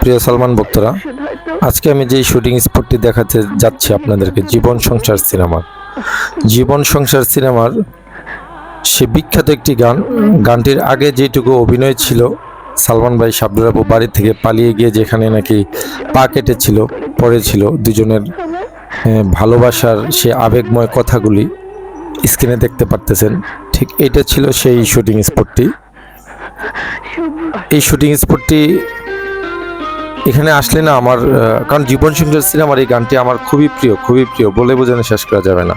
প্রিয় সালমান ভক্তরা, আজকে আমি যেই শুটিং স্পটটি দেখাতে যাচ্ছি আপনাদেরকে, জীবন সংসার সিনেমার জীবন সংসার সিনেমার সে বিখ্যাত একটি গান। গানটির আগে যেটুকু অভিনয় ছিল, সালমান ভাই শাবদুর বাড়ি থেকে পালিয়ে গিয়ে যেখানে নাকি পা কেটেছিল, পড়েছিল, দুজনের ভালোবাসার সে আবেগময় কথাগুলি স্ক্রিনে দেখতে পারতেছেন। ঠিক এটা ছিল সেই শুটিং স্পটটি। এই শুটিং স্পটটি এখানে আসলে না আমার কারণ জীবন সংসার সিনেমার এই গানটি আমার খুবই প্রিয় খুবই প্রিয়। বলে বোঝানো শেষ করা যাবে না।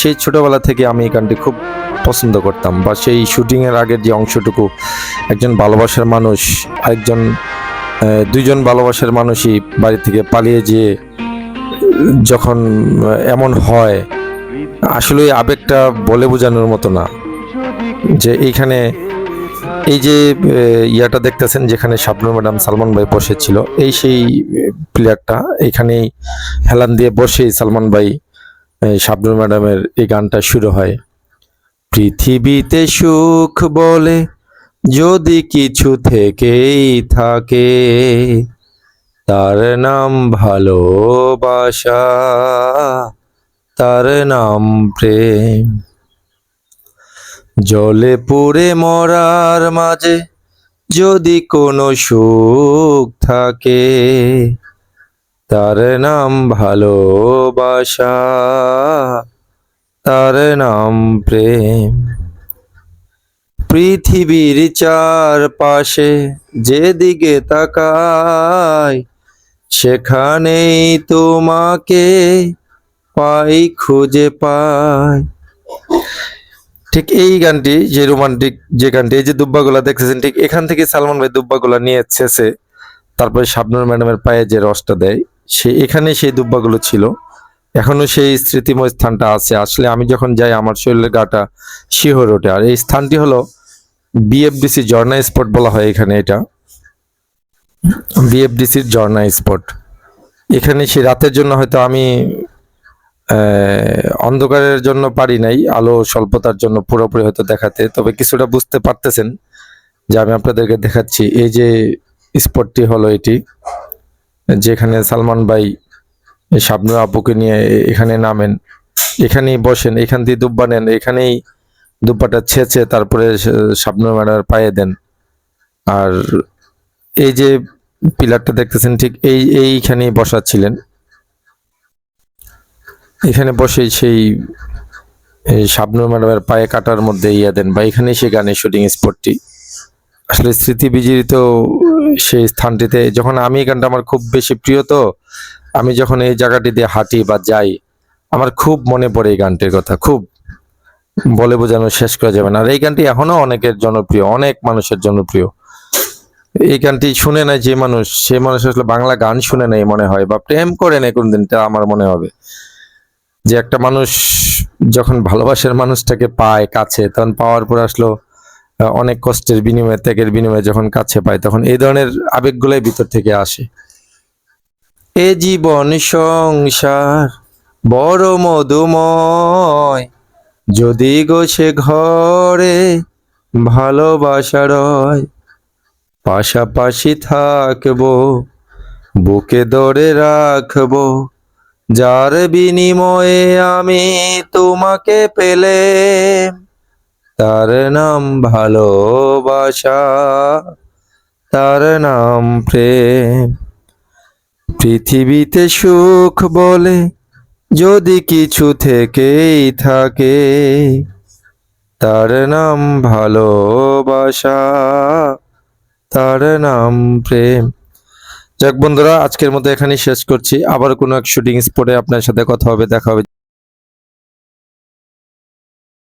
সেই ছোটোবেলা থেকে আমি এই গানটি খুব পছন্দ করতাম বা সেই শুটিং এর আগের যে অংশটুকু, একজন ভালোবাসার মানুষ একজন দুইজন ভালোবাসার মানুষই বাড়ি থেকে পালিয়ে যেয়ে যখন এমন হয়, আসলে আবেগটা বলে বোঝানোর মতো না। যে এইখানে এই যে ইয়াটা দেখতেছেন যেখানে শাবনুর ম্যাডাম সালমান ভাই বসেছিল, এই সেই প্লেয়ারটা এখানেই হেলান দিয়ে বসে সালমান ভাই শাবনুর ম্যাডামের এই গানটা শুরু হয়। পৃথিবীতে সুখ বলে যদি কিছু থেকেই থাকে, তার নাম ভালোবাসা, তার নাম প্রেম। জলে পুড়ে মরার মাঝে যদি কোনো সুখ থাকে, তার নাম ভালোবাসা, তার নাম প্রেম। পৃথিবীর চারপাশে যেদিকে তাকায় সেখানেই তোমাকে পাই, খুঁজে পাই। ঠিক এই গানটি, যে রোমান্টিক যে গানটি, এই যে দুব্বাগুলা দেখতেছেন, ঠিক এখান থেকে সালমান ভাই দুব্বাগুলা নিয়ে শেষে তারপরে শাবনুর ম্যাডামের পায়ে যে রসটা দেয়, সে এখানে সেই দুব্বাগুলো ছিল। এখনও সেই স্মৃতিময় স্থানটা আছে। আসলে আমি যখন যাই, আমার শরীরের গাটা শিহর ওঠে। আর এই স্থানটি হলো বিএফডিসি ঝর্ণা স্পট বলা হয় এখানে এটা। বিএফডিসির ঝর্ণা স্পট। এখানে সে রাতের জন্য হয়তো আমি অন্ধকারের জন্য পারি নাই, আলো স্বল্পতার জন্য পুরোপুরি হয়তো দেখাতে, তবে কিছুটা বুঝতে পারতেছেন যে আমি আপনাদেরকে দেখাচ্ছি। এই যে স্পটটি হলো এটি, যেখানে সালমান ভাই এই শাবনুর আপুকে নিয়ে এখানে নামেন। এখানেই বসেন, এখান দিয়ে দুব্বা নেন, এখানেই দুব্বাটা ছেঁচে তারপরে শাবনুর ম্যাডামের পায়ে দেন। আর এই যে পিলারটা দেখতেছেন, ঠিক এই, এইখানেই বসা ছিলেন এখানে বসে সেই শাবনুর ম্যাডামের পায়ে কাটার মধ্যে ইয়া দেন। বা এখানে সে গানের শুটিং স্পটটি আসলে স্মৃতি বিজড়িত সেই স্থানটিতে যখন আমি এই গানটা আমার খুব বেশি প্রিয় তো, আমি যখন এই জায়গাটি দিয়ে হাঁটি বা যাই, আমার খুব মনে পড়ে এই গানটির কথা, খুব। বলে বোঝানো শেষ করা যাবে না। আর এই গানটি এখনও অনেকের জনপ্রিয়, অনেক মানুষের জনপ্রিয়। এই গানটি শুনে নাই যে মানুষ, সে মানুষ আসলে বাংলা গান শুনে নাই মনে হয়, বা প্রেম করে নাই কোনদিন তা আমার মনে হবে। যে একটা মানুষ যখন ভালোবাসার মানুষটাকে পায় কাছে, তখন পাওয়ার পর আসলো অনেক কষ্টের বিনিময়ে, ত্যাগের বিনিময়ে যখন কাছে পায়, তখন এই ধরনের আবেগগুলোই ভিতর থেকে আসে। এ জীবন সংসার বড় মধুময়, যদি গো সে ঘরে ভালোবাসা রয়, পাশাপাশি থাকব, বুকে ধরে রাখব যার বিনিময়ে আমি তোমাকে পেলে তার নাম ভালোবাসা, তার নাম প্রেম। পৃথিবীতে সুখ বলে যদি কিছু থেকেই থাকে, তার নাম ভালোবাসা, তার নাম প্রেম। যাক বন্ধুরা, আজকের মতো এখানেই শেষ করছি। আবার কোনো এক শুটিং স্পটে আপনার সাথে কথা হবে, দেখা হবে।